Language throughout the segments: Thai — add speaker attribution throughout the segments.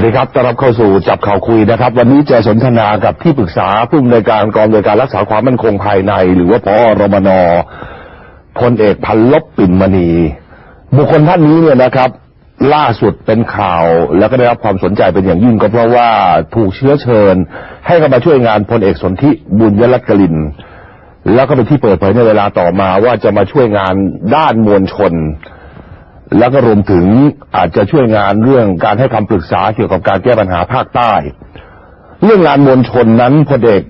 Speaker 1: วัสดีครับต้อนรับเข้าสู่จับข่าวคุยนะครับ วันนี้จะสนทนากับที่ปรึกษาผู้อำนวยการกองอำนวยการรักษาความมั่นคงภายใน หรือว่าพอรมนพลเอกพันลบปิ่นมณี บุคคลท่านนี้เนี่ยนะครับ ล่าสุดเป็นข่าวแล้วก็ได้รับความสนใจเป็นอย่างยิ่งก็เพราะว่าถูกเชื้อเชิญ ให้เข้ามาช่วยงานพลเอกสนธิบุญยรัตกลิน แล้วก็เป็นที่เปิดเผยในเวลาต่อมาว่าจะมาช่วยงานด้านมวลชน แล้วก็รวมถึงอาจจะช่วยงานเรื่องการให้คำปรึกษาเกี่ยวกับการแก้ปัญหาภาคใต้ เรื่องงานมวลชนนั้นพลเอก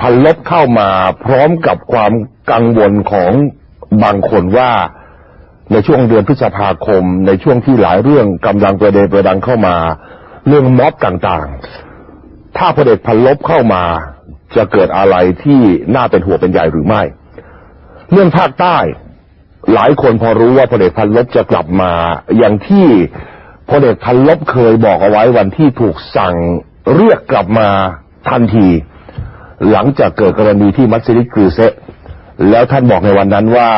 Speaker 1: พันลบเข้ามาพร้อมกับความกังวลของบางคนว่าในช่วงเดือนพฤษภาคม ในช่วงที่หลายเรื่องกำลังประเดประดังเข้ามา เรื่องม็อบต่างๆ ถ้าพลเอกพันลบเข้ามาจะเกิดอะไรที่น่าเป็นห่วงเป็นใหญ่หรือไม่ เรื่องภาคใต้ หลายคนพอรู้ว่าพลเอกพันลบจะกลับมาอย่างที่พลเอกพันลบเคยบอกเอาไว้วันที่ถูกสั่งเรียกกลับมาทันที หลังจากเกิดกรณีที่มัสยิดกรือเซแล้วท่านบอกในวันนั้นว่า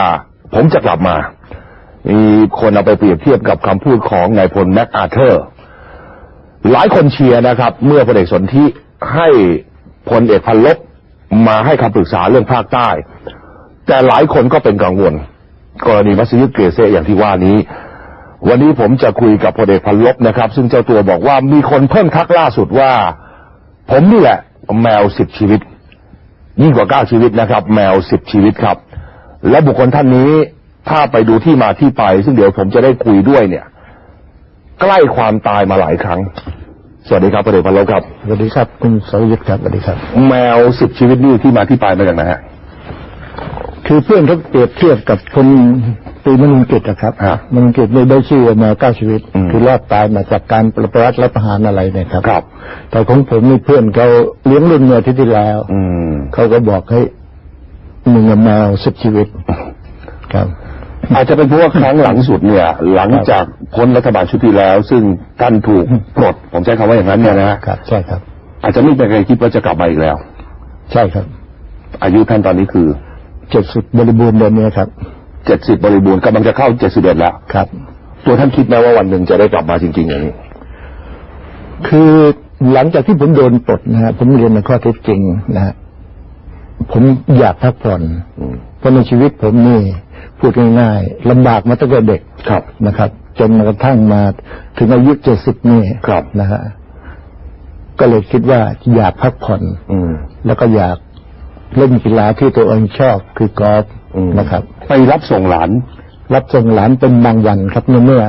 Speaker 1: ผมจะกลับมา มีคนเอาไปเปรียบเทียบกับคำพูดของนายพลแม็กอาเธอร์ หลายคนเชียร์นะครับ เมื่อพลเอกสนธิให้พลเอกพันลบมาให้คำปรึกษาเรื่องภาคใต้ แต่หลายคนก็เป็นกังวล กรณีมัสยิดเกเซอย่างที่ว่านี้ วันนี้ผมจะคุยกับพลเอกพันลบนะครับ ซึ่งเจ้าตัวบอกว่ามีคนเพิ่มทักล่าสุดว่า ผมนี่แหละ แมวสิบชีวิต ยิ่งกว่าเก้าชีวิตนะครับ แมวสิบชีวิตครับ และบุคคลท่านนี้ถ้าไปดูที่มาที่ไป ซึ่งเดี๋ยวผมจะได้คุยด้วยเนี่ย ใกล้ความตายมาหลายครั้ง สวัสดีครับพลเอกพันลบครับ
Speaker 2: สวัสดีครับคุณสรยุทธ์ครับสวัสดีครับ
Speaker 1: แมวสิบชีวิตนี่ที่มาที่ไปมาจากไหนฮะ
Speaker 2: คือเพื่อนเขาเปรียบเทียบกับคนปีมนุนกิจนะครับ
Speaker 1: ฮะ
Speaker 2: มนุนกิจได้ได้ชื่อแมวเก้าชีวิต
Speaker 1: อืม
Speaker 2: คือรอดตายมาจากการประวัติรัฐประหารอะไรเนี่ยครับ
Speaker 1: ครับ
Speaker 2: แต่ของผมนี่เพื่อนเขาเลี้ยงรุ่นเมื่ออาที่ที่แล้ว
Speaker 1: อืม
Speaker 2: เขาก็บอกให้หนึ่งแมวสิบชีวิต ครับ
Speaker 1: อาจจะเป็นเพราะว่าครั้งหลังสุดเนี่ย หลังจากพ้นรัฐบาลชุดที่แล้ว ซึ่งท่านถูกปลดผมใช้คำว่าอย่างนั้นเนี่ยนะฮะ
Speaker 2: ครับ ใช่ครับ
Speaker 1: อาจจะไม่เป็นใครคิดว่าจะกลับมาอีกแล้ว
Speaker 2: ใช่ครับ
Speaker 1: อายุท่านตอนนี้คือ
Speaker 2: เจ็ดสิบบริบูรณ์เดือนนี้ครับ
Speaker 1: เจ็ดสิบบริบูรณ์กำลังจะเข้าเจ็ดสิบเอ็ดแล้ว
Speaker 2: ครับ
Speaker 1: ตัวท่านคิดไหมว่าวันหนึ่งจะได้กลับมาจริง ๆ อย่างนี้
Speaker 2: คือหลังจากที่ผมโดนปลดนะฮะผมเรียนในข้อเท็จจริงนะฮะผมอยากพักผ่อน
Speaker 1: อืม
Speaker 2: เพราะในชีวิตผมนี่พูดง่ายๆลำบากมาตั้งแต่เด็ก
Speaker 1: ครับ
Speaker 2: นะครับ จนกระทั่งมาถึงอายุเจ็ดสิบนี่
Speaker 1: ครับ
Speaker 2: นะฮะก็เลยคิดว่าอยากพักผ่อน
Speaker 1: อืม
Speaker 2: แล้วก็อยาก เล่นกีฬาที่ตัวเองชอบคือกอล์ฟ
Speaker 1: อืม
Speaker 2: นะครับ
Speaker 1: ไปรับส่งหลาน
Speaker 2: รับส่งหลานเป็นบางวันครับเมื่อเมื่อ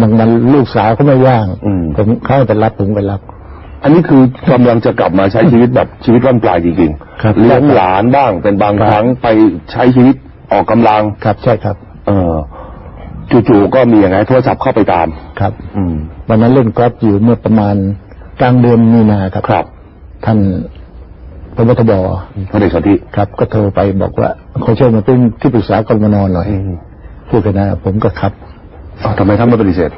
Speaker 2: บางวันลูกสาวเขาไม่ว่าง
Speaker 1: อืม
Speaker 2: ผมเข้าไปรับผมไปรับ
Speaker 1: อันนี้คือกำลังจะกลับมาใช้ชีวิตแบบชีวิตร่อนปลายจริง
Speaker 2: ครับ
Speaker 1: ๆเลี้ยงหลานบ้างเป็นบาง
Speaker 2: ครับ
Speaker 1: ครั้งไปใช้ชีวิตออกกำลัง
Speaker 2: ครับใช่ครับ
Speaker 1: เออจู่ๆก็มีอย่างไงโทรศัพท์เข้าไปตาม
Speaker 2: ครับ
Speaker 1: อืม
Speaker 2: วันนั้นเล่นกอล์ฟอยู่เมื่อประมาณกลางเดือนมีนาครับ
Speaker 1: ครับ
Speaker 2: ท่าน พบทบ
Speaker 1: พระเดชสนธิ
Speaker 2: ครับ ก็โทรไปบอกว่าเขาเชิญมาเป็นที่ปรึกษากรมนหน่อยพูดกันนะผมก็ครับ
Speaker 1: อ้าวทำไมท่านไม่ปฏิเสธ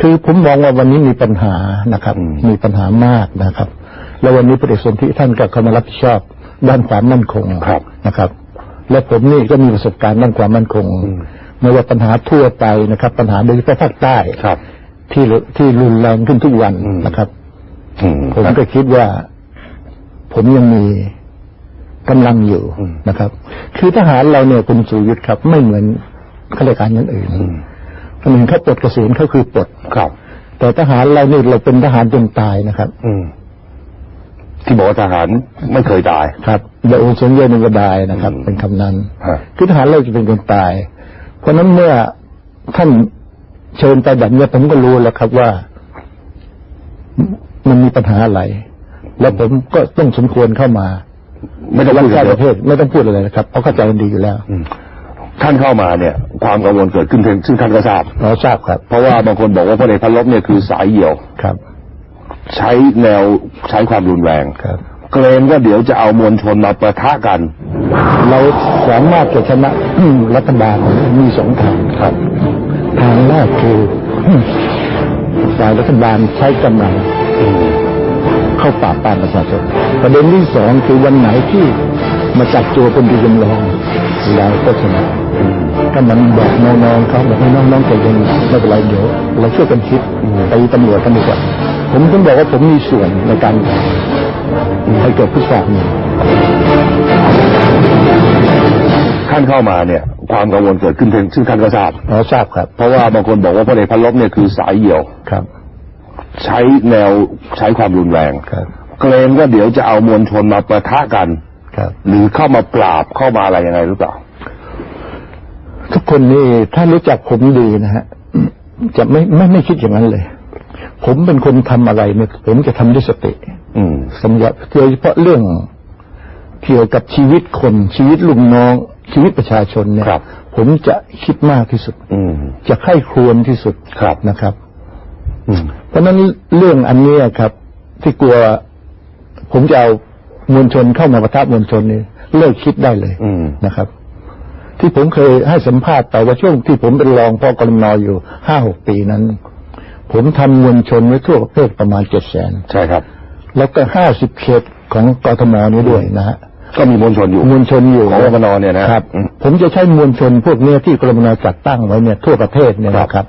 Speaker 2: คือผมมองว่าวันนี้มีปัญหานะครับ
Speaker 1: อืม
Speaker 2: มีปัญหามากนะครับ แล้ววันนี้พระเดชสนธิท่านก็เข้ามารับผิดชอบด้านความมั่นคง
Speaker 1: ครับ
Speaker 2: นะครับ และผมนี่ก็มีประสบการณ์ด้านความมั่นคง
Speaker 1: อืม
Speaker 2: ไม่ว่าปัญหาทั่วไปนะครับ ปัญหาโดยเฉพาะภาคใต้
Speaker 1: ครับ
Speaker 2: ที่ที่รุนแรงขึ้นทุกวัน
Speaker 1: อืม
Speaker 2: นะครับ
Speaker 1: อืม
Speaker 2: ผมก็คิดว่า ผมยังมีกำลังอยู่
Speaker 1: อืม
Speaker 2: นะครับ คือทหารเราเนี่ยคุณสุรยุทธ์ครับ ไม่เหมือนข้าราชการอย่างอื่น
Speaker 1: อืม
Speaker 2: คนอื่นเขาปลดเกษียณเขาคือปลด
Speaker 1: ครับ
Speaker 2: แต่ทหารเรานี่เราเป็นทหารจนตายนะครับ
Speaker 1: อืมที่บอกว่าทหารไม่เคยตาย
Speaker 2: ครับโดยสมเยนกดายนะครับ
Speaker 1: อืม
Speaker 2: เป็นคำนั้น
Speaker 1: ฮะ
Speaker 2: คือทหารเราจะเป็นคนตาย เพราะฉะนั้นเมื่อท่านเชิญไปแบบนี้ผมก็รู้แล้วครับว่า มันมีปัญหาอะไร แล้วผมก็ต้องสมควรเข้ามา
Speaker 1: ไม่ต้อง
Speaker 2: รั
Speaker 1: พู
Speaker 2: ก
Speaker 1: ด
Speaker 2: ษา
Speaker 1: เล
Speaker 2: ประเทศไม่ต้องพูดอะไรนะครับเพราะเข้าใจกันดีอยู่แล้ว
Speaker 1: อืมท่านเข้ามาเนี่ย ความกังวลเกิดขึ้นซึ่งท่านก็ทราบ
Speaker 2: เราทราบครับ
Speaker 1: เพราะว่าบางคนบอกว่าพลเอกพันลบเนี่ยคือสายเหี่ยว
Speaker 2: ครับ
Speaker 1: ใช้แนวใช้ความรุนแรง
Speaker 2: ครับ
Speaker 1: เกรงว่าเดี๋ยวจะเอามวลชนมาประทะกัน
Speaker 2: เราสามารถจะชนะรัฐบาลมีสองทางครับ ทางแรกคือฝ่ายรัฐบาลใช้กำลัง
Speaker 1: อืม
Speaker 2: เข้าปราบปรามประชาชนประเด็นที่สองคือวันไหนที่มาจับตัวเป็นดีจำลองเราก็ชนะ
Speaker 1: อืม
Speaker 2: ก็มันบอกน้องๆเขาบอกให้น้องๆใจเย็นไม่เป็นไรเดี๋ยวเราช่วยกันคิดไปตำรวจกันดีกว่าผมต้องบอกว่าผมมีส่วนในการให้เกิดพุทธศาสนา
Speaker 1: ท่านเข้ามาเนี่ยความกังวลเกิดขึ้นซึ่งท่านก็ทราบ
Speaker 2: เราทราบครับ
Speaker 1: เพราะว่าบางคนบอกว่าพลเอกพันลบเนี่ยคือสายเหี่ยว
Speaker 2: ครับ
Speaker 1: ใช้แนวใช้ความรุนแรง
Speaker 2: ครับ
Speaker 1: เกรงว่าเดี๋ยวจะเอามวลชนมาประทะกัน
Speaker 2: ครับ
Speaker 1: หรือเข้ามาปราบเข้ามาอะไรยังไงหรือเปล่า
Speaker 2: ทุกคนนี่ถ้ารู้จักผมดีนะฮะจะไม่ไม่ไม่คิดอย่างนั้นเลย ผมเป็นคนทำอะไรเนี่ยผมจะทำด้วยสติ
Speaker 1: อืม
Speaker 2: สำหรับโดยเฉพาะเรื่องเกี่ยวกับชีวิตคนชีวิตลุงน้อง ชีวิตประชาชนเนี่ย
Speaker 1: ครับ
Speaker 2: ผมจะคิดมากที่สุด
Speaker 1: อืม
Speaker 2: จะไข้ครวญที่สุด
Speaker 1: ครับ
Speaker 2: นะครับ
Speaker 1: อืม
Speaker 2: เพราะฉะนั้นเรื่องอันเนี้ยครับ ที่กลัวผมจะเอามวลชนเข้ามาประทับมวลชนนี่เลิกคิดได้เลย
Speaker 1: อืม
Speaker 2: นะครับ ที่ผมเคยให้สัมภาษณ์ไปว่าช่วงที่ผมเป็นรองพอกรมนอยู่ห้าหกปีนั้น ผมทำมวลชนไว้ทั่วประเทศประมาณเจ็ดแสน
Speaker 1: ใช่ครับ
Speaker 2: แล้วก็ห้าสิบเขตของกทมนี้ด้วยนะฮะ
Speaker 1: ก็มีมวลชนอยู่
Speaker 2: มวลชนอยู่
Speaker 1: ของกทมเนี่ยนะครับอืม
Speaker 2: ผมจะใช้มวลชนพวกเนี้ยที่กรมนจัดตั้งไว้เนี่ยทั่วประเทศเนี่ย
Speaker 1: ครับ
Speaker 2: นะครับ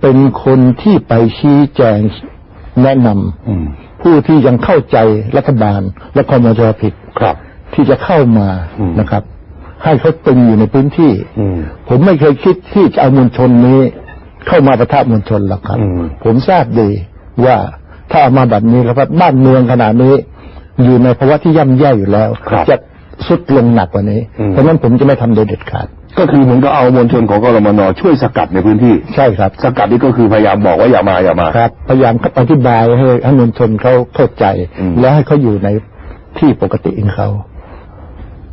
Speaker 2: เป็นคนที่ไปชี้แจงแนะนำ
Speaker 1: อืม
Speaker 2: ผู้ที่ยังเข้าใจรัฐบาลและความจผิด
Speaker 1: ครับ
Speaker 2: ที่จะเข้ามา
Speaker 1: อืม
Speaker 2: นะครับ ให้เขาตึงอยู่ในพื้นที่
Speaker 1: อืม
Speaker 2: ผมไม่เคยคิดที่จะเอามวลชนนี้ เข้ามาประทับมวลชนหรอกครับ
Speaker 1: อืม
Speaker 2: ผมทราบดีว่าถ้าเอามาแบบนี้แล้วครับบ้านเมืองขนาดนี้ อยู่ในภาวะที่ย่ำแย่อยู่แล้ว
Speaker 1: ครับ
Speaker 2: จะ สุดลงหนักกว่านี้
Speaker 1: อืม
Speaker 2: เพราะฉะนั้นผมจะไม่ทำโดยเด็ดขาด
Speaker 1: ก็คือเหมือนก็เอามวลชนของกรมนช่วยสกัดในพื้นที่
Speaker 2: ใช่ครับ
Speaker 1: สกัดนี่ก็คือพยายามบอกว่าอย่ามาอย่ามา
Speaker 2: ครับ พยายามอธิบายให้ให้มวลชนเขาเข้าใจ
Speaker 1: อืม
Speaker 2: และให้เขาอยู่ในที่ปกติของเขา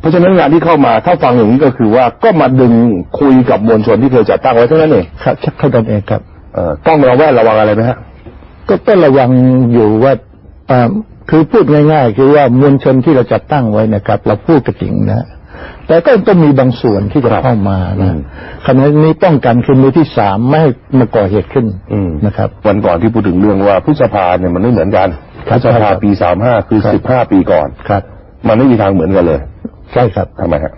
Speaker 1: เพราะฉะนั้นงานที่เข้ามาถ้าฟังอย่างนี้ก็คือว่าก็มาดึงคุยกับมวลชนที่เคยจัดตั้งไว้เท่านั้นเอง
Speaker 2: ครับเท่านั้นเองครับ
Speaker 1: เอ่อต้องระแวดระวังอะไรไหมฮะ
Speaker 2: ก็ต้องระวังอยู่ว่าอ่า คือพูดง่ายๆ คือว่ามวลชนที่เราจัดตั้งไว้นะครับ เราพูดกระจริงนะ แต่ก็ต้องมีบางส่วนที่จะ
Speaker 1: ครับ
Speaker 2: เข้ามา
Speaker 1: อื
Speaker 2: นะ
Speaker 1: ม
Speaker 2: ขณะนี้ป้องกันคือมือที่สามไม่ให้มาก่อเหตุขึ้น
Speaker 1: อืม
Speaker 2: นะครับ
Speaker 1: วันก่อนที่พูดถึงเรื่องว่าพฤษภาเนี่ยมันไม่เหมือนกัน
Speaker 2: ค
Speaker 1: พ
Speaker 2: รับ
Speaker 1: ฤษภาปีสามห้าคือ
Speaker 2: ครับ
Speaker 1: สิบห้าปีก่อน
Speaker 2: ครับ
Speaker 1: มันไม่มีทางเหมือนกันเลย
Speaker 2: ใช่ครับ
Speaker 1: ทำไมฮะ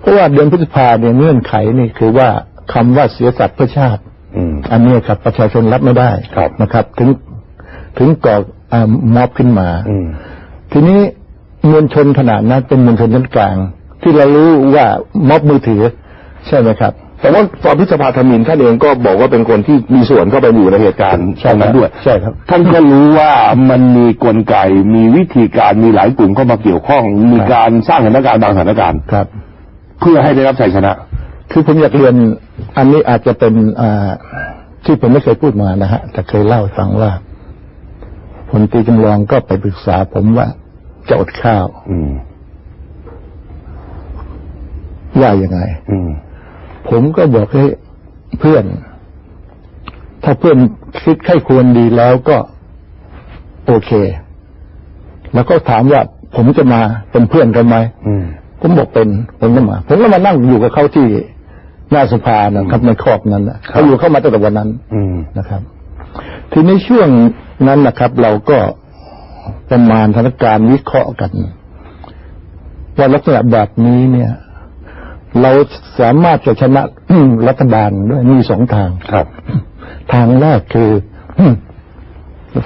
Speaker 2: เพราะว่าเดือนพฤษภาเนี่ยเงื่อนไขนี่คือว่าคำว่าเสียสัตว์เพื่อชาติ
Speaker 1: อืม
Speaker 2: อันนี้ครับ ประชาชนรับไม่ได้
Speaker 1: ครับ
Speaker 2: นะครับ ถึงถึงก่ออ่า ม็อบขึ้นมา
Speaker 1: อืม
Speaker 2: ทีนี้มวลชนขนาดนั้นเป็นมวลชนชั้นกลาง ที่เรารู้ว่าม็อบมือถือ ใช่ไหมครับ
Speaker 1: แต่ว่าตอนพฤษภาธมินท่านเองก็บอกว่าเป็นคนที่มีส่วนเข้าไปอยู่ในเหตุการณ์
Speaker 2: ใช่
Speaker 1: ตรงนั้นด้วย
Speaker 2: ใช่ครับ
Speaker 1: ท่านก็รู้ว่ามันมีกลไกมีวิธีการมีหลายกลุ่มเข้ามาเกี่ยวข้อง มีการสร้างสถานการณ์บางสถานการณ์
Speaker 2: ครับ
Speaker 1: เพื่อให้ได้รับชัยชนะ
Speaker 2: คือผมอยากเรียนอันนี้อาจจะเป็นอ่าที่ผมไม่เคยพูดมานะฮะแต่เคยเล่าให้ฟังว่า พลตรีจำลองก็ไปปรึกษาผมว่าจะอดข้าว
Speaker 1: อืม
Speaker 2: ว่ายังไง
Speaker 1: อืม
Speaker 2: ผมก็บอกให้เพื่อน ถ้าเพื่อนคิดไข้ควรดีแล้วก็ โอเค แล้วก็ถามว่าผมจะมาเป็นเพื่อนกันไหม
Speaker 1: อืม
Speaker 2: ผมบอกเป็นผมก็มาผมก็มานั่งอยู่กับเขาที่หน้าสภานะครับในครอบนั้นนะเขาอยู่เข้ามาตั้งแต่วันนั้น
Speaker 1: อืม
Speaker 2: นะครับ ทีนี้ช่วง นั้นนะครับ เราก็ประมาณสถานการณ์วิเคราะห์กัน ว่าลักษณะแบบนี้เนี่ย เราสามารถจะชนะรัฐบาลด้วยมีสองทาง
Speaker 1: ครับ
Speaker 2: ทางแรกคือ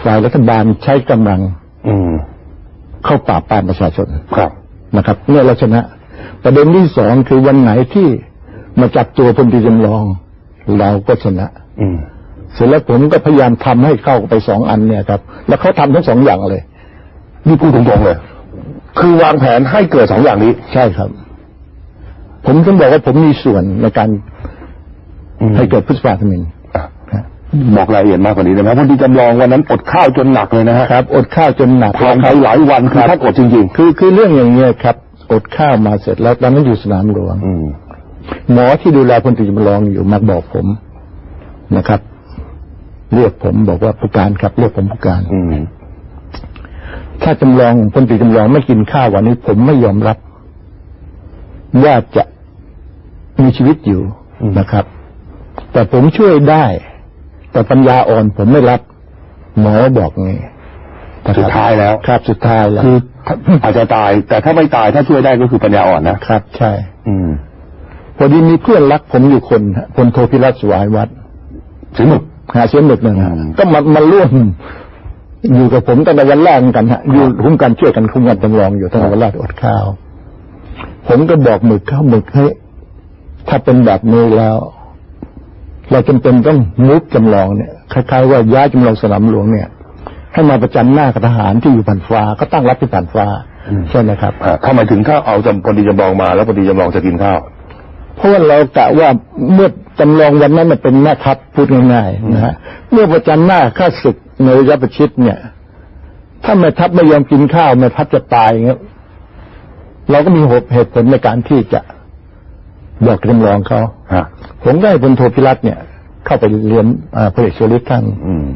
Speaker 2: ฝ่ายรัฐบาลใช้กำลัง
Speaker 1: อืม
Speaker 2: เข้าปราบปรามประชาชน
Speaker 1: ครับ
Speaker 2: นะครับเมื่อเราชนะ ประเด็นที่สองคือวันไหนที่มาจับตัวพลตรีจำลอง เราก็ชนะ
Speaker 1: อืม
Speaker 2: เสร็จแล้วผมก็พยายามทำให้เข้าไปสองอันเนี่ยครับ แล้วเขาทำทั้งสองอย่างเลย
Speaker 1: นี่พูดตรงๆเลย คือวางแผนให้เกิดสองอย่างนี้
Speaker 2: ใช่ครับ ผมถึงบอกว่าผมมีส่วนในการ
Speaker 1: อืม
Speaker 2: ให้เกิดพฤษภาธมิน
Speaker 1: อะบอกรายละเอียดมากกว่านี้ได้ไหมเพราะที่จำลองวันนั้นอดข้าวจนหนักเลยนะฮะ
Speaker 2: ครับ อดข้าวจนหนัก
Speaker 1: ผ่านไปหลายวันคือท่านอดจริง
Speaker 2: คือคือเรื่องอย่างเงี้ยครับ อดข้าวมาเสร็จแล้วตอนนั้นอยู่สนามหลวง
Speaker 1: ๆอืม
Speaker 2: หมอที่ดูแลพลตรีจำลองอยู่มาบอกผมนะครับ เรียกผมบอกว่าผู้การครับเรียกผมผู้การ
Speaker 1: อืม
Speaker 2: ถ้าจำลองพลตรีจำลองไม่กินข้าววันนี้ ผมไม่ยอมรับ ว่าจะมีชีวิตอยู่
Speaker 1: อืม
Speaker 2: นะครับ แต่ผมช่วยได้ แต่ปัญญาอ่อนผมไม่รับ หมอบอกงี้นะครับ
Speaker 1: สุดท้ายแล้ว
Speaker 2: ครับ สุดท้ายแล้ว
Speaker 1: คืออาจจะตาย แต่ถ้าไม่ตายถ้าช่วยได้ก็คือปัญญาอ่อนนะ
Speaker 2: ครับ ใช่
Speaker 1: อืม
Speaker 2: พอดีมีเพื่อนรักผมอยู่คนฮะพลโทพิรัตน์สวายวัฒน์
Speaker 1: ถึงหมึก
Speaker 2: หาเสียงเด็กหนึ่งฮะ
Speaker 1: อืม
Speaker 2: ก็มามาร่วมอยู่กับผมตั้งแต่วันแรกเหมือนกันฮะอยู่คุ้มกันช่วยกันคุ้มกันจำลองอยู่ตั้งแต่วันแรกอดข้าว ผมก็บอกหมึกข้าวหมึกให้ยถ้าเป็นแบบนี้แล้ว เราจำเป็นต้องมุกจำลองเนี่ยคล้ายๆว่าย้ายจำลองสนามหลวงเนี่ยให้มาประจันหน้ากับทหารที่อยู่ผ่านฟ้าก็ตั้งรับที่ผ่านฟ้าใช่ไหมครับ
Speaker 1: อ่าทำไมถึงถ้าเอาจำพอดีจำลองมาแล้วพอดีจำลองจะกินข้าว
Speaker 2: เพราะว่าเรากะว่าเมื่อจำลองวันนั้นมันเป็นแม่ทัพพูดง่ายๆนะฮะเมื่อประจันหน้าข้าศึกในระยะประชิดเนี่ย ถ้าแม่ทัพไม่ยอมกินข้าวแม่ทัพจะตายอย่างเงี้ยเราก็มีเหตุผลในการที่จะบอกจำลองเขา
Speaker 1: ฮะ
Speaker 2: ผมได้พลโทพิรัตน์เนี่ย เข้าไปเรียนอ่าพลเอกชวลิตท่าน
Speaker 1: อืม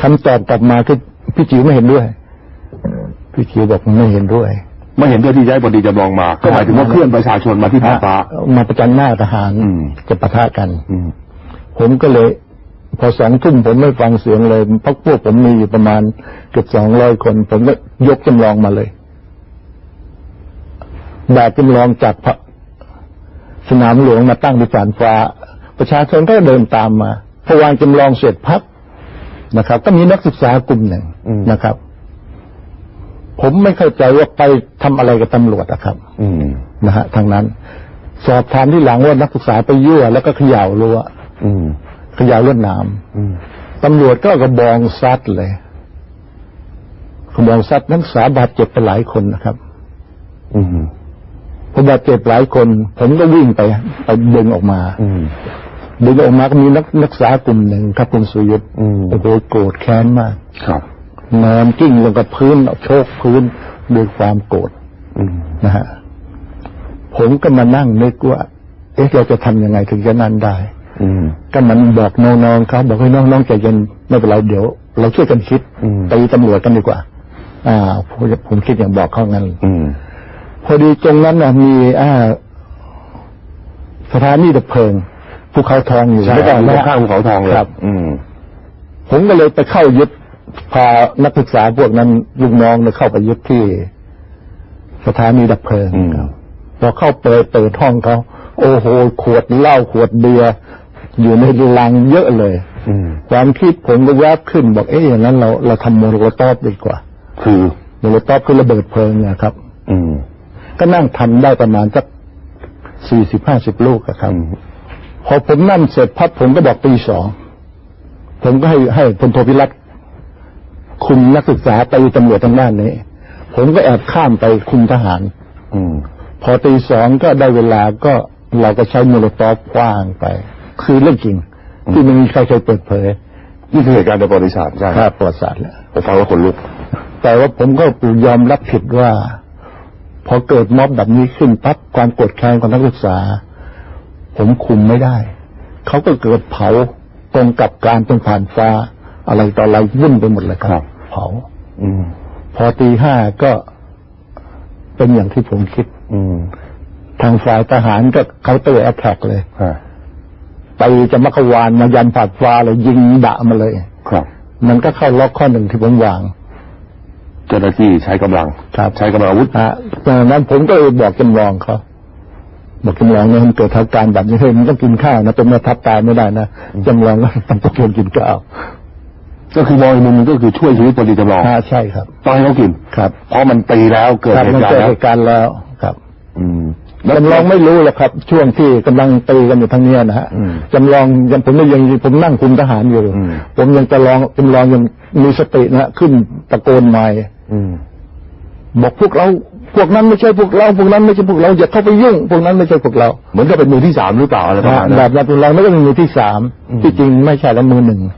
Speaker 2: คำตอบกลับมาคือพี่จิ๋วไม่เห็นด้วย พี่จิ๋วบอกไม่เห็นด้วย
Speaker 1: ไม่เห็นด้วยที่ย้ายพอดีจำลองมา ก็หมายถึงว่าเคลื่อนประชาชนมาที่ผ่านฟ้า
Speaker 2: มาประจันหน้าทหาร
Speaker 1: อืม
Speaker 2: จะปะทะกัน
Speaker 1: อืม
Speaker 2: ผมก็เลย พอสองทุ่มผมไม่ฟังเสียงเลยเพราะพวกผมมีอยู่ประมาณเกือบสองร้อยคน ผมก็ยกจำลองมาเลยแบบจำลองจากพระสนามหลวงมาตั้งที่ผ่านฟ้า ประชาชนก็เดินตามมาพอวางจำลองเสร็จพับนะครับ ก็มีนักศึกษากลุ่มหนึ่ง
Speaker 1: อืม
Speaker 2: นะครับ ผมไม่เข้าใจว่าไปทำอะไรกับตำรวจอะครับ
Speaker 1: อืม
Speaker 2: นะฮะทางนั้น สอบถามที่หลังว่านักศึกษาไปยั่วแล้วก็เขย่ารั้ว
Speaker 1: อืม
Speaker 2: เขย่าลวดหนาม
Speaker 1: อืม
Speaker 2: ตำรวจก็เอากระบองซัดเลยกระบองซัดนักศึกษาบาดเจ็บไปหลายคนนะครับ
Speaker 1: อืม
Speaker 2: พอบาดเจ็บหลายคน ผมก็วิ่งไปไปดึงออกมา
Speaker 1: อืม
Speaker 2: ดึงออกมาก็มีนักนักศึกษากลุ่มหนึ่งครับคุณสุยุทธ์
Speaker 1: อืม
Speaker 2: โอ้โหโกรธแค้นมาก
Speaker 1: ครับ
Speaker 2: นอนกิ้งลงกับพื้นโชกพื้นด้วยความโกรธ
Speaker 1: อืม
Speaker 2: นะฮะผมก็มานั่งนึกว่า เอ๊ะเราจะทำยังไงถึงจะนั่นได้
Speaker 1: อืม
Speaker 2: ก็มันบอกน้องๆเขาบอกให้น้องๆใจเย็นไม่เป็นไรเดี๋ยว เราช่วยกันคิด
Speaker 1: อืม
Speaker 2: ตีตำรวจกันดีกว่า อ่าผมผมคิดอย่างบอกเขางั้น
Speaker 1: อืม
Speaker 2: พอดีตรงนั้นนะมีอ่าสถานีดับเพลิงภูเขาทองอยู่
Speaker 1: ใช่
Speaker 2: ไม่
Speaker 1: ค
Speaker 2: ต้
Speaker 1: รั
Speaker 2: อบงนะ
Speaker 1: ข้างภูเขาทองเลย
Speaker 2: ครับ
Speaker 1: อืม
Speaker 2: ผมก็เลยไปเข้ายึด พานักศึกษาพวกนั้นลูกน้องเนี่ยเข้าไปยึดที่สถานีดับเพลิง
Speaker 1: อืม
Speaker 2: พอเข้าเปิดเปิดห้องเขาโอ้โห ขวดเหล้าขวดเบียร์อยู่ในลังเยอะเลย
Speaker 1: อืม
Speaker 2: ความคิดผมก็แวบขึ้นบอกเอ๊ะอย่างนั้นเราเราทำโมโลตอบดีกว่า
Speaker 1: คือ
Speaker 2: โมโลตอบคือระเบิดเพลิงเนี่ยครับ
Speaker 1: อืม
Speaker 2: ก็นั่งทำได้ประมาณสักสี่สิบห้าสิบลูกอะครับ
Speaker 1: อืม
Speaker 2: พอผมนั่นเสร็จพับผมก็บอกตีสองผมก็ให้ให้พลโทพิรัตน์ คุมนักศึกษาตีตำรวจทางด้านนี้ ผมก็แอบข้ามไปคุมทหาร
Speaker 1: อืม
Speaker 2: พอตีสองก็ได้เวลาก็เราก็ใช้โมโลตอฟคว้างไป คือเรื่องจริง ที่ไม่มีใครเคยเปิดเผย
Speaker 1: นี่คือเหตุการณ์ในประวัติศาสตร์ใช่
Speaker 2: ภาพประวัติศาสตร์แล้ว
Speaker 1: ผมฟังแล้วขนลุก
Speaker 2: แต่ว่าผมก็ยอมรับผิดว่า พอเกิดม็อบแบบนี้ขึ้นปั๊บความโกดแค้นของนักศึกษา ผมคุมไม่ได้ เขาก็เกิดเผาตรงกับการตรงผ่านฟ้า อะไรต่ออะไรวุ่นไปหมดเลยค
Speaker 1: ครั
Speaker 2: รับ
Speaker 1: บ
Speaker 2: เผา
Speaker 1: อืม
Speaker 2: พอตีห้าก็เป็นอย่างที่ผมคิด
Speaker 1: อืม
Speaker 2: ทางฝ่ายทหารก็เขาเตอร์แอตแทกเลย
Speaker 1: ฮะ
Speaker 2: ไปจะมักวานมายันผ่านฟ้าเลยยิงดะมาเลย
Speaker 1: ครับ
Speaker 2: มันก็เข้าล็อกข้อหนึ่งที่ผมวาง
Speaker 1: เจ้าหน้าที่ใช้กำลัง
Speaker 2: ครับ
Speaker 1: ใช้กำลังอาวุธ
Speaker 2: อะดังนั้นผมก็เลยบอกจำลองเขาบอกจำลองเนี่ยมันเกิดเหตุการณ์แบบนี้เฮ้ยมันต้องกินข้าวนะเป็นแม่ทัพตายไม่ได้นะจำลองก็ต้องตะโกนกินข้าว
Speaker 1: ก็คือมองอีกมุมหนึงก็คือช่วยชีวิตพอดีจำลอง
Speaker 2: อ่าใช่ครับ
Speaker 1: ต้องให้เขากิน
Speaker 2: ครับ
Speaker 1: เพราะมันตีแล้วเกิด
Speaker 2: ครับ
Speaker 1: เห
Speaker 2: มัน
Speaker 1: ตุการ
Speaker 2: เกิ
Speaker 1: ณ์แล้ว
Speaker 2: ดเหตุการณ์แล้วครับ
Speaker 1: อืม
Speaker 2: จำลองไม่รู้หรอกครับ ช่วงที่กำลังตีกันอยู่ทั้งเนี้ยนะฮะ
Speaker 1: อืม
Speaker 2: จำลองยังผมยังผมนั่งคุมทหารอยู่
Speaker 1: อืม
Speaker 2: ผมยังจะลองจำลองยังมีสตินะฮะขึ้นตะโกนใหม่
Speaker 1: อืม
Speaker 2: บอกพวกเราพวกนั้นไม่ใช่พวกเรา พวกนั้นไม่ใช่พวกเราอย่าเข้าไปยุ่ง พวกนั้นไม่ใช่พวกเรา
Speaker 1: เหมือนกับเป็นมือที่สามหรือเปล่าอะไรประมาณ
Speaker 2: แบ
Speaker 1: นั้
Speaker 2: บ
Speaker 1: น
Speaker 2: แบบเราไม่ต้องมีมือที่สาม
Speaker 1: อืม
Speaker 2: ที่จริงไม่ใช่แล้วมือหนึ่ง
Speaker 1: อืม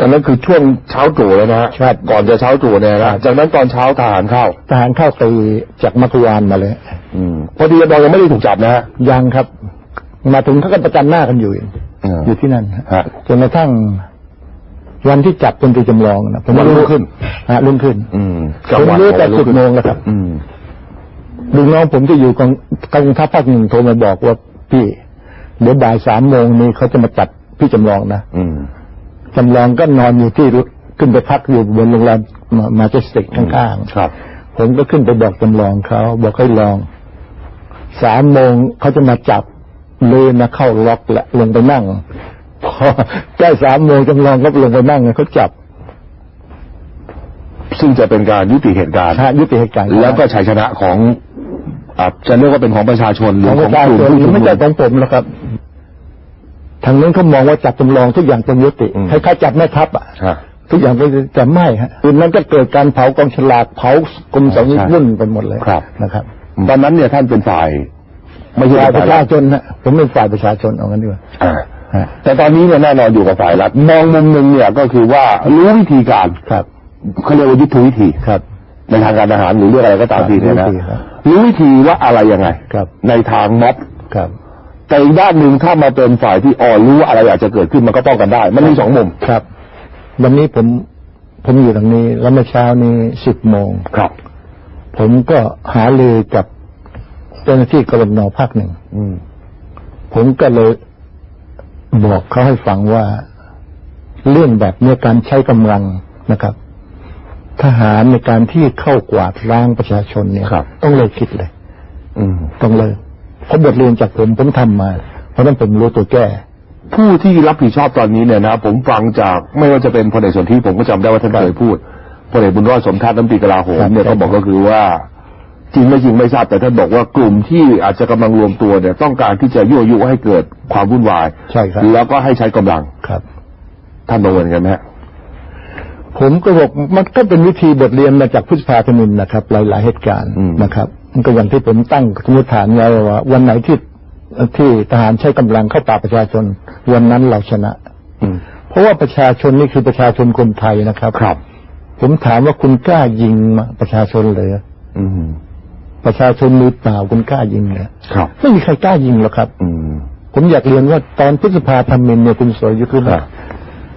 Speaker 1: ตอนนั้นคือช่วงเช้าตรู่แล้วนะฮะ
Speaker 2: ครับ
Speaker 1: ก่อนจะเช้าตรู่เนี่ย
Speaker 2: ครั
Speaker 1: นะ
Speaker 2: บ
Speaker 1: จากนั้นตอนเช้าทหารเข้า
Speaker 2: ทหารเข้าตีจากมัควานมาเลย
Speaker 1: อืมพอดีจำลองยังไม่ได้ถูกจับนะฮะ
Speaker 2: ยังครับ มาถึงเขาก็ประจันหน้ากันอยู่
Speaker 1: อืม
Speaker 2: อยู่ที่นั่นฮะ
Speaker 1: ฮะ
Speaker 2: จนกระทั่งวันที่จับคนตีจำลองนะผม
Speaker 1: วันรุ่งขึ้น
Speaker 2: ฮะรุ่งขึ้น
Speaker 1: อืม
Speaker 2: ผมรู้แต่สิบโมงแล้วครับ
Speaker 1: อืม
Speaker 2: ลูกน้องผมที่อยู่กองกองทัพภาคหนึ่งโทรมาบอกว่าพี่เดี๋ยวบ่ายสามโมงนี้เขาจะมาจับพี่จำลองนะ
Speaker 1: อืม
Speaker 2: จำลองก็นอนอยู่ที่รถขึ้นไปพักอยู่บนโรงแรมมาเจสติกข้าง
Speaker 1: ครับ
Speaker 2: ๆผมก็ขึ้นไปบอกจำลองเขาบอกให้ลองสามโมงเขาจะมาจับเลยนะเข้าล็อกและลงไปนั่งพใกล้สามโมงจำลองก็ลงไปนั่งเขาจับ
Speaker 1: ซึ่งจะเป็นการยุติเหตุการณ์
Speaker 2: ฮะยุติเหตุการณ์
Speaker 1: แล้วก็ชัยชนะของอะจะเรียกว่าเป็นของประชาชนหรือ
Speaker 2: ของ
Speaker 1: ข
Speaker 2: ป
Speaker 1: อง
Speaker 2: ระชาก
Speaker 1: ลุ่ม
Speaker 2: ชน
Speaker 1: ผู้ชุม
Speaker 2: ไม่
Speaker 1: นุ
Speaker 2: ใช่
Speaker 1: ม
Speaker 2: ของผมหรอกครับ ทางนั้นเขามองว่าจับจำลองทุกอย่างเป็นยุติ
Speaker 1: อืม
Speaker 2: คล้ายๆจับแม่ทัพอะ
Speaker 1: ฮะ
Speaker 2: ทุกอย่างก็จะไม่ฮะคืนนั้นก็เกิดการเผากองฉลากเผากรมสองนิ
Speaker 1: ใช่
Speaker 2: วุ่นไปหมดเลย
Speaker 1: ครับ
Speaker 2: นะครับ
Speaker 1: ตอนนั้นเนี่ยท่านเป็นฝ่ายไม่ใช่
Speaker 2: ฝ่ายป
Speaker 1: ฝ่าย
Speaker 2: ระ
Speaker 1: รั
Speaker 2: ชา
Speaker 1: ฐ
Speaker 2: ชนฮะผมเป็นฝ่ายประชาชนเอางั้นดีกว่า
Speaker 1: อ่า
Speaker 2: ฮะ
Speaker 1: แต่ตอนนี้เนี่ยแน่นอนอยู่กับฝ่ายรัฐมองมุมหนึ่งเนี่ยก็คือว่ารู้วิธีการ
Speaker 2: ครับ
Speaker 1: เขาเรียกว่ายุทธวิธี
Speaker 2: ครับ
Speaker 1: ในทางการทหารหรือเรื่องอะไรก็ตามทีเนี่ยนะ
Speaker 2: รู้วิธีครับ
Speaker 1: รู้วิธีว่าอะไรยังไง
Speaker 2: ครับ
Speaker 1: ในทางม็อบ
Speaker 2: ครับ
Speaker 1: แต่อีกด้านหนึ่งถ้ามาเป็นฝ่ายที่อ่อนรู้ว่าอะไรอาจจะเกิดขึ้นมันก็ป้องกันได้ มันมีสองมุม
Speaker 2: ครับ วันนี้ผมผมอยู่ตรงนี้ แล้วเมื่อเช้านี้สิบโมง
Speaker 1: ครับ
Speaker 2: ผมก็หาลือกับเจ้าหน้าที่กรมนภาคหนึ่ง
Speaker 1: อืม
Speaker 2: ผมก็เลยบอกเขาให้ฟังว่าเรื่องแบบเนี้ยการใช้กำลังนะครับ ทหารในการที่เข้ากวาดล้างประชาชนเนี่ย
Speaker 1: ครับ
Speaker 2: ต้องเลยคิดเลย
Speaker 1: อืม
Speaker 2: ต้องเลย เพราะบทเรียนจากผมผมทำมา เพราะฉะนั้นผมรู้ตัวแก้
Speaker 1: ผู้ที่รับผิดชอบตอนนี้เนี่ยนะผมฟังจากไม่ว่าจะเป็นพลเอกสนธิผมก็จำได้ว่าท่าน
Speaker 2: ครับ
Speaker 1: เคยพูดพลเอกบุญรอดสมทัศน์น้ำตรีกลาโหม
Speaker 2: ครับ
Speaker 1: เนี่ย
Speaker 2: ครั
Speaker 1: เขา
Speaker 2: บ
Speaker 1: บอกก็คือว่าจริงไม่จริงไม่ทราบแต่ท่านบอกว่ากลุ่มที่อาจจะกำลังรวมตัวเนี่ยต้องการที่จะยั่วยุให้เกิดความวุ่นวาย
Speaker 2: ใช่ครับ
Speaker 1: แล้วก็ให้ใช้กำลัง
Speaker 2: ครับ
Speaker 1: ท่านประเมินกันไหมฮะ
Speaker 2: ผมก็บอกมันก็เป็นวิธีบทเรียนมาจากพุทธภาธมินนะครับ หลาย ๆ เหตุการณ์
Speaker 1: อืม
Speaker 2: นะครับ มันก็อย่างที่ผมตั้งสมมติฐานไว้ว่า วันไหนที่ที่ทหารใช้กำลังเข้าป่าบประชาชน วันนั้นเราชนะ
Speaker 1: อืม
Speaker 2: เพราะว่าประชาชนนี่คือประชาชนคนไทยนะครับ
Speaker 1: ครับ
Speaker 2: ผมถามว่าคุณกล้ายิงมาประชาชนเลย
Speaker 1: อืม
Speaker 2: ประชาชนมือเปล่าคุณกล้ายิงเลย
Speaker 1: ครับ
Speaker 2: ไม่มีใครกล้ายิงหรอกครับ
Speaker 1: อืม
Speaker 2: ผมอยากเรียนว่าตอนพฤษภาธมินเนี่ยคุณสรยุทธ์รู้ไหม
Speaker 1: ครับ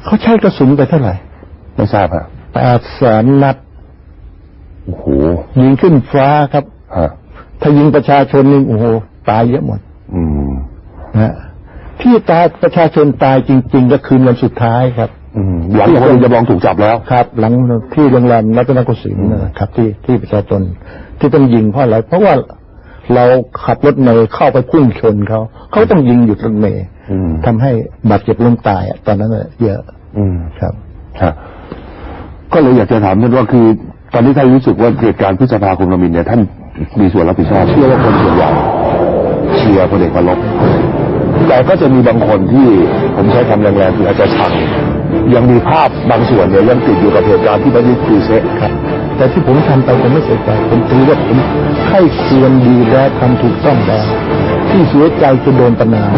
Speaker 2: เขาใช้กระสุนไปเท่าไหร่
Speaker 1: ไม่ทราบฮะ
Speaker 2: แปดแสนนัด
Speaker 1: โอ้โห
Speaker 2: ยิงขึ้นฟ้าครับ
Speaker 1: ฮะ
Speaker 2: ถ้ายิงประชาชนนี่โอ้โหตายเยอะหมด
Speaker 1: อืม
Speaker 2: นะฮะที่ตายประชาชนตายจริง ๆ ก็คืนวันสุดท้ายครับ
Speaker 1: อืมหลังจากพลเอกจำลองถูกจับแล้ว
Speaker 2: ครับ หลังที่โรงแรมรัตนโกสินทร์นะครับ ที่ที่ประชาชนที่ต้องยิงเพราะอะไร เพราะว่าเราขับรถเมย์เข้าไปพุ่งชนเขาเขาต้องยิงหยุดรถเมย์
Speaker 1: อืม
Speaker 2: ทำให้บาดเจ็บล้มตายอะตอนนั้นน่ะเยอะ
Speaker 1: อืม
Speaker 2: ครับ
Speaker 1: ฮะก็เลยอยากจะถามท่านว่าคือ ตอนนี้ท่านรู้สึกว่าเหตุการณ์พฤษภาคมละมินเนี่ยท่าน มีส่วนรับผิดชอบเชื่อว่าคนส่วนใหญ่เชียร์พลเอกประลบแต่ก็จะมีบางคนที่ผมใช้คำแรงๆคืออาจจะชังยังมีภาพบางส่วนเนี่ยยังติดอยู่กับเหตุการณ์ที่ไม่ได้คือเซะ
Speaker 2: ครับ แต่ที่ผมทำไปผมไม่เสียใจผมถือว่าผมให้ควรดีและทำถูกต้องแล้วที่เสียใจจะโดนประนาม